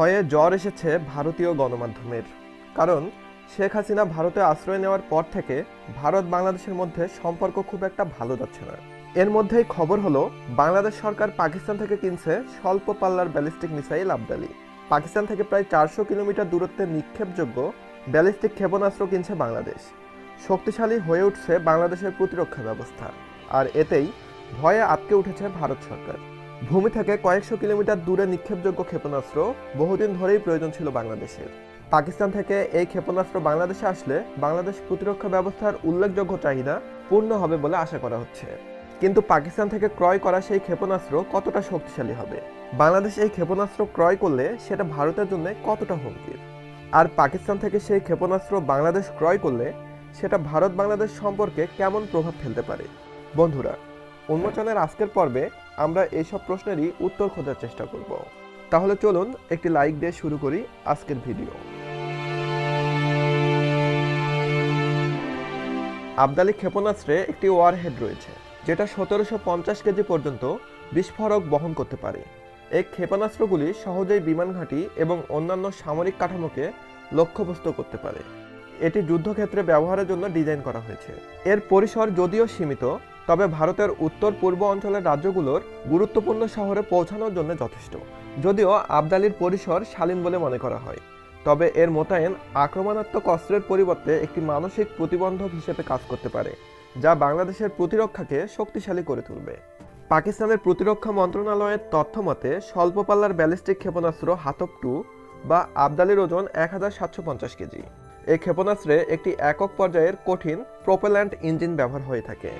ভয়ে জ্বর এসেছে ভারতীয় গণমাধ্যমের। কারণ, শেখ হাসিনা ভারতে আশ্রয় নেওয়ার পর থেকে ভারত বাংলাদেশের মধ্যে সম্পর্ক খুব একটা ভালো যাচ্ছে না। এর মধ্যেই খবর হলো, বাংলাদেশ সরকার পাকিস্তান থেকে কিনছে স্বল্প পাল্লার ব্যালিস্টিক মিসাইল আবদালি। পাকিস্তান থেকে প্রায় চারশো কিলোমিটার দূরত্বে নিক্ষেপযোগ্য ব্যালিস্টিক ক্ষেপণাস্ত্র কিনছে বাংলাদেশ। শক্তিশালী হয়ে উঠছে বাংলাদেশের প্রতিরক্ষা ব্যবস্থা। আর এতেই ভয়ে আটকে উঠেছে ভারত সরকার। ভূমি থেকে কয়েকশো কিলোমিটার দূরে নিক্ষেপযোগ্য ক্ষেপণাস্ত্র বহুদিন ধরেই প্রয়োজন ছিল বাংলাদেশের। পাকিস্তান থেকে এই ক্ষেপণাস্ত্র বাংলাদেশে আসলে বাংলাদেশ প্রতিরক্ষা ব্যবস্থার উল্লেখযোগ্য চাহিদা পূর্ণ হবে বলে আশা করা হচ্ছে। কিন্তু পাকিস্তান থেকে ক্রয় করা সেই ক্ষেপণাস্ত্র কতটা শক্তিশালী হবে? বাংলাদেশ এই ক্ষেপণাস্ত্র ক্রয় করলে সেটা ভারতের জন্য কতটা হুমকির আর পাকিস্তান থেকে সেই ক্ষেপণাস্ত্র বাংলাদেশ ক্রয় করলে সেটা ভারত বাংলাদেশ সম্পর্কে কেমন প্রভাব ফেলতে পারে? বন্ধুরা উন্মোচনের আজকের পর্বে আমরা এইসব প্রশ্নেরই উত্তর খোঁজার চেষ্টা করব। তাহলে চলুন একটি লাইক দিয়ে শুরু করি আজকের ভিডিও। আবদালি ক্ষেপণাস্ত্রে একটি ওয়ারহেড রয়েছে, যেটা সতেরোশো পঞ্চাশ কেজি পর্যন্ত বিস্ফোরক বহন করতে পারে। এই ক্ষেপণাস্ত্রগুলি সহজেই বিমান ঘাঁটি এবং অন্যান্য সামরিক কাঠামোকে লক্ষ্যবস্তু করতে পারে। এটি যুদ্ধক্ষেত্রে ব্যবহারের জন্য ডিজাইন করা হয়েছে। এর পরিসর যদিও সীমিত তবে ভারতের উত্তর পূর্ব অঞ্চলের রাজ্যগুলোর গুরুত্বপূর্ণ শহরে পৌঁছানোর জন্য যথেষ্ট। যদিও আবদালির পরিসর শালীন বলে মনে করা হয়। তবে এর মোতায়েন আক্রমণাত্মক অস্ত্রের পরিবর্তে একটি মানসিক প্রতিবন্ধক হিসেবে কাজ করতে পারে, যা বাংলাদেশের প্রতিরক্ষাকে শক্তিশালী করে তুলবে। পাকিস্তানের প্রতিরক্ষা মন্ত্রণালয়ের তথ্য মতে স্বল্প পাল্লার ব্যালিস্টিক ক্ষেপণাস্ত্র হাতপ টু বা আবদালির ওজন এক হাজার সাতশো পঞ্চাশ কেজি। এই ক্ষেপণাস্ত্রে একটি একক পর্যায়ের কঠিন প্রোপেল্যান্ট ইঞ্জিন ব্যবহার হয়ে থাকে।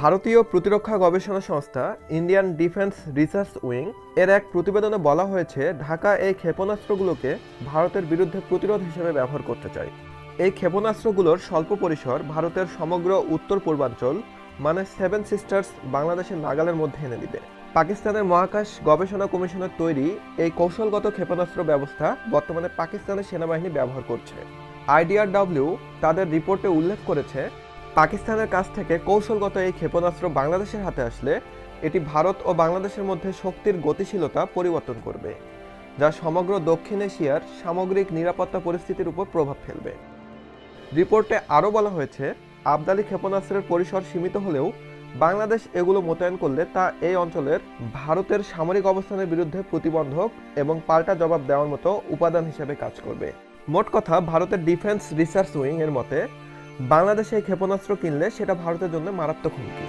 ভারতীয় প্রতিরক্ষা গবেষণা সংস্থা ইন্ডিয়ান ডিফেন্স রিসার্চ উইং এর এক প্রতিবেদনে বলা হয়েছে, ঢাকা এই ক্ষেপণাস্ত্রগুলোকে ভারতের বিরুদ্ধে প্রতিরোধ হিসেবে ব্যবহার করতে চায়। এই ক্ষেপণাস্ত্রগুলোর স্বল্প পরিসর ভারতের সমগ্র উত্তর পূর্বাঞ্চল মানে সেভেন সিস্টার্স, বাংলাদেশের নাগালের মধ্যে এনে দিবে। পাকিস্তানের মহাকাশ গবেষণা কমিশনের তৈরি এই কৌশলগত ক্ষেপণাস্ত্র ব্যবস্থা বর্তমানে পাকিস্তানের সেনাবাহিনী ব্যবহার করছে। আইডিআরডব্লিউ তাদের রিপোর্টে উল্লেখ করেছে পাকিস্তানের কাছ থেকে কৌশলগত এই ক্ষেপণাস্ত্র বাংলাদেশের হাতে আসলে এটি ভারত ও বাংলাদেশের মধ্যে শক্তির গতিশীলতা পরিবর্তন করবে, যা সমগ্র দক্ষিণ এশিয়ার সামগ্রিক নিরাপত্তা পরিস্থিতির উপর প্রভাব ফেলবে। রিপোর্টে আরও বলা হয়েছে, আবদালি ক্ষেপণাস্ত্রের পরিসর সীমিত হলেও বাংলাদেশ এগুলো মোতায়েন করলে তা এই অঞ্চলের ভারতের সামরিক অবস্থানের বিরুদ্ধে প্রতিবন্ধক এবং পাল্টা জবাব দেওয়ার মতো উপাদান হিসেবে কাজ করবে। মোট কথা, ভারতের ডিফেন্স রিসার্চ উইং এর মতে বাংলাদেশে এই ক্ষেপণাস্ত্র কিনলে সেটা ভারতের জন্য মারাত্মক হুমকি।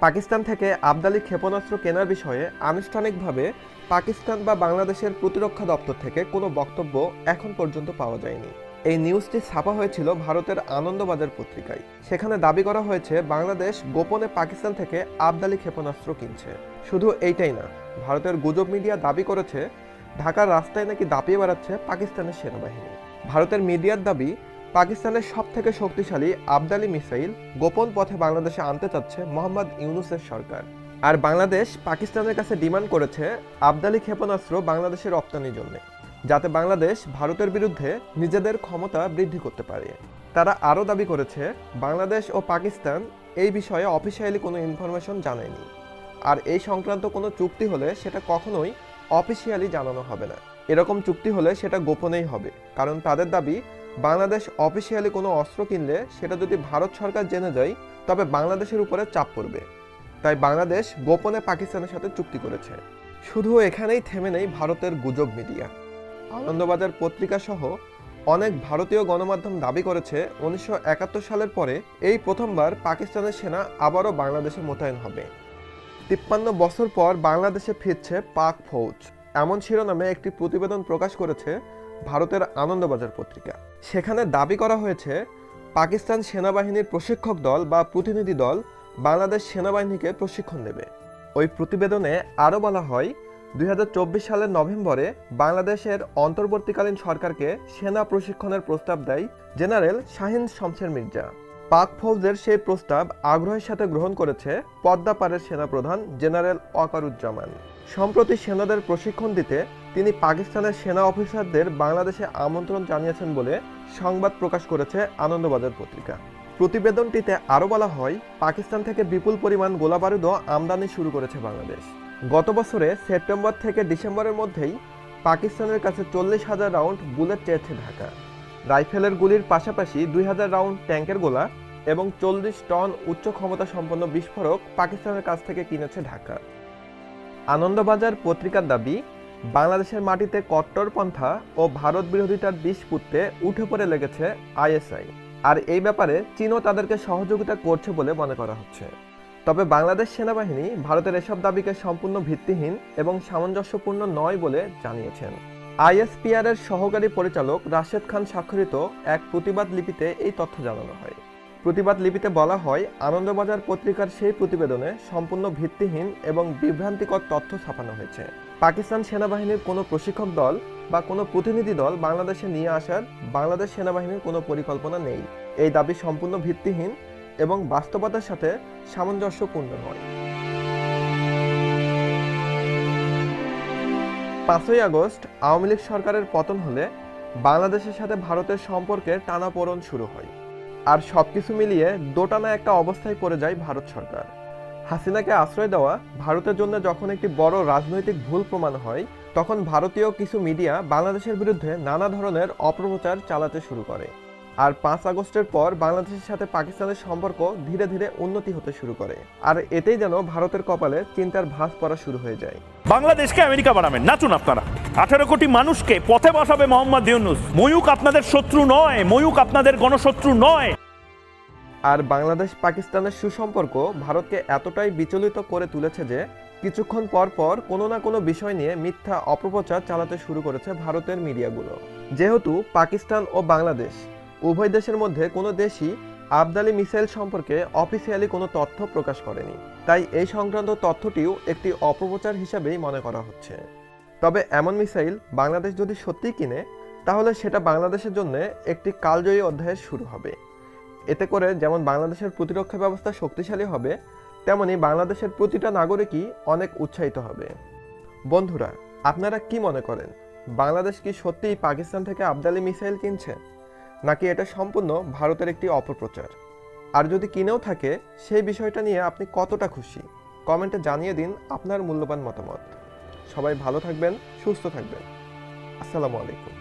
পাকিস্তান থেকে আবদালি ক্ষেপণাস্ত্র কেনার বিষয়ে আনুষ্ঠানিকভাবে পাকিস্তান বা বাংলাদেশের প্রতিরক্ষা দপ্তর থেকে কোনো বক্তব্য এখন পর্যন্ত পাওয়া যায়নি। এই নিউজটি ছাপা হয়েছিল ভারতের আনন্দবাজার পত্রিকায়। সেখানে দাবি করা হয়েছে, বাংলাদেশ গোপনে পাকিস্তান থেকে আবদালি ক্ষেপণাস্ত্র কিনছে। শুধু এইটাই না, ভারতের গুজব মিডিয়া দাবি করেছে ঢাকার রাস্তায় নাকি দাপিয়ে বেড়াচ্ছে পাকিস্তানের সেনাবাহিনী। ভারতের মিডিয়ার দাবি, পাকিস্তানের সব থেকে শক্তিশালী আবদালি মিসাইল গোপন পথে বাংলাদেশে আনতে চাচ্ছে মোহাম্মদ ইউনুসের সরকার। আর বাংলাদেশ পাকিস্তানের কাছে ডিমান্ড করেছে আবদালি ক্ষেপণাস্ত্র বাংলাদেশের রপ্তানির জন্য, যাতে বাংলাদেশ ভারতের বিরুদ্ধে নিজেদের ক্ষমতা বৃদ্ধি করতে পারে। তারা আরও দাবি করেছে, বাংলাদেশ ও পাকিস্তান এই বিষয়ে অফিসিয়ালি কোনো ইনফরমেশন জানায়নি। আর এই সংক্রান্ত কোনো চুক্তি হলে সেটা কখনোই অফিসিয়ালি জানানো হবে না। এরকম চুক্তি হলে সেটা গোপনেই হবে। কারণ তাদের দাবি, বাংলাদেশ অফিসিয়ালি কোনো অস্ত্র কিনলে সেটা যদি ভারত সরকার জেনে যায়, তবে বাংলাদেশের উপরে চাপ পড়বে। তাই বাংলাদেশ গোপনে পাকিস্তানের সাথে চুক্তি করেছে। শুধু এখানেই থেমে নেই ভারতের গুজব মিডিয়া। আনন্দবাজার পত্রিকা সহ অনেক ভারতীয় গণমাধ্যম দাবি করেছে, উনিশশো একাত্তর সালের পরে এই প্রথমবার পাকিস্তানের সেনা আবারও বাংলাদেশে মোতায়েন হবে। তিপ্পান্ন বছর পর বাংলাদেশে ফিরছে পাক ফৌজ। এমন শিরোনামে একটি প্রতিবেদন প্রকাশ করেছে ভারতের আনন্দবাজার পত্রিকা। সেখানে দাবি করা হয়েছে, পাকিস্তান সেনাবাহিনীর প্রশিক্ষক দল বা প্রতিনিধি দল বাংলাদেশ সেনাবাহিনীকে প্রশিক্ষণ দেবে। ওই প্রতিবেদনে আরও বলা হয়, দুই হাজার চব্বিশ সালের নভেম্বরে বাংলাদেশের অন্তর্বর্তীকালীন সরকারকে সেনা প্রশিক্ষণের প্রস্তাব দেয় জেনারেল শাহিন শমশের মির্জা। পাক ফৌজের সেই প্রস্তাব আগ্রহের সাথে গ্রহণ করেছে পদ্মাপাড়ের সেনাপ্রধান জেনারেল ওয়াকারুজ্জামান সম্প্রতি সেনাদের প্রশিক্ষণ দিতে তিনি পাকিস্তানের সেনা অফিসারদের বাংলাদেশে আমন্ত্রণ জানিয়েছেন বলে সংবাদ প্রকাশ করেছে আনন্দবাজার পত্রিকা। প্রতিবেদনটিতে আরও বলা হয়, পাকিস্তান থেকে বিপুল পরিমাণ গোলাবারুদও আমদানি শুরু করেছে বাংলাদেশ। গত বছরে সেপ্টেম্বর থেকে ডিসেম্বরের মধ্যেই পাকিস্তানের কাছে চল্লিশ হাজার রাউন্ড বুলেট চেয়েছে ঢাকা। রাইফেলের গুলির পাশাপাশি দুই হাজার রাউন্ড ট্যাঙ্কের গোলা এবং চল্লিশ টন উচ্চ ক্ষমতা সম্পন্ন বিস্ফোরক পাকিস্তানের কাছ থেকে কিনেছে ঢাকা। আনন্দবাজার পত্রিকার দাবি, বাংলাদেশের মাটিতে কট্টরপন্থা ও ভারত বিরোধিতার বিষ পুঁততে উঠে পড়ে লেগেছে আইএসআই। আর এই ব্যাপারে চীনও তাদেরকে সহযোগিতা করছে বলে মনে করা হচ্ছে। তবে বাংলাদেশ সেনাবাহিনী ভারতের এসব দাবিকে সম্পূর্ণ ভিত্তিহীন এবং সামঞ্জস্যপূর্ণ নয় বলে জানিয়েছেন। আইএসপিআর এর সহকারী পরিচালক রাশেদ খান স্বাক্ষরিত এক প্রতিবাদ লিপিতে এই তথ্য জানানো হয়। প্রতিবাদ লিপিতে বলা হয়, আনন্দবাজার পত্রিকার সেই প্রতিবেদনে সম্পূর্ণ ভিত্তিহীন এবং বিভ্রান্তিকর তথ্য ছাপানো হয়েছে। পাকিস্তান সেনাবাহিনীর কোনো প্রশিক্ষক দল বা কোনো প্রতিনিধি দল বাংলাদেশে নিয়ে আসার বাংলাদেশ সেনাবাহিনীর কোনো পরিকল্পনা নেই। এই দাবি সম্পূর্ণ ভিত্তিহীন এবং বাস্তবতার সাথে সামঞ্জস্যপূর্ণ নয়। পাঁচই আগস্ট আওয়ামী লীগ সরকারের পতন হলে বাংলাদেশের সাথে ভারতের সম্পর্কের টানাপোড়ন শুরু হয়। আর সবকিছু মিলিয়ে দোটানা একটা অবস্থায় পড়ে যায় ভারত সরকার। হাসিনাকে আশ্রয় দেওয়া ভারতের জন্য যখন একটি বড় রাজনৈতিক ভুল প্রমাণ হয়, তখন ভারতীয় কিছু মিডিয়া বাংলাদেশের বিরুদ্ধে নানা ধরনের অপপ্রচার চালাতে শুরু করে। আর পাঁচ আগস্টের পর বাংলাদেশের সাথে পাকিস্তানের সম্পর্ক ধীরে ধীরে উন্নতি হতে শুরু করে। আর এতেই যেন ভারতের কপালে চিন্তার ভাঁজ পড়া শুরু হয়ে যায়। বাংলাদেশকে আমেরিকা বানাবেন নাচুন আপনারা। আঠারো কোটি মানুষকে পথে বসাবে মোহাম্মদ ইউনুস। ময়ূক আপনাদের শত্রু নয় ময়ূক আপনাদের গণশত্রু নয়। আর বাংলাদেশ পাকিস্তানের সুসম্পর্ক ভারতকে এতটাই বিচলিত করে তুলেছে যে কিছুক্ষণ পর পর কোনো না কোনো বিষয় নিয়ে মিথ্যা অপপ্রচার চালাতে শুরু করেছে ভারতের মিডিয়াগুলো। যেহেতু পাকিস্তান ও বাংলাদেশ উভয় দেশের মধ্যে কোনো দেশই আবদালি মিসাইল সম্পর্কে অফিসিয়ালি কোনো তথ্য প্রকাশ করেনি। তাই এই সংক্রান্ত তথ্যটিও একটি অপপ্রচার হিসাবেই মনে করা হচ্ছে। তবে এমন মিসাইল বাংলাদেশ যদি সত্যিই কিনে, তাহলে সেটা বাংলাদেশের জন্য একটি কালজয়ী অধ্যায়ের শুরু হবে। এতে করে যেমন বাংলাদেশের প্রতিরক্ষা ব্যবস্থা শক্তিশালী হবে, তেমনি বাংলাদেশের প্রতিটা নাগরিকই অনেক উৎসাহিত হবে। বন্ধুরা, আপনারা কি মনে করেন? বাংলাদেশ কি সত্যিই পাকিস্তান থেকে আবদালি মিসাইল কিনছে? নাকি এটা সম্পূর্ণ ভারতের একটি অপপ্রচার? আর যদি কিনেও থাকে, সেই বিষয়টা নিয়ে আপনি কতটা খুশি? কমেন্টে জানিয়ে দিন আপনার মূল্যবান মতামত। সবাই ভালো থাকবেন, সুস্থ থাকবেন। আসসালামু আলাইকুম।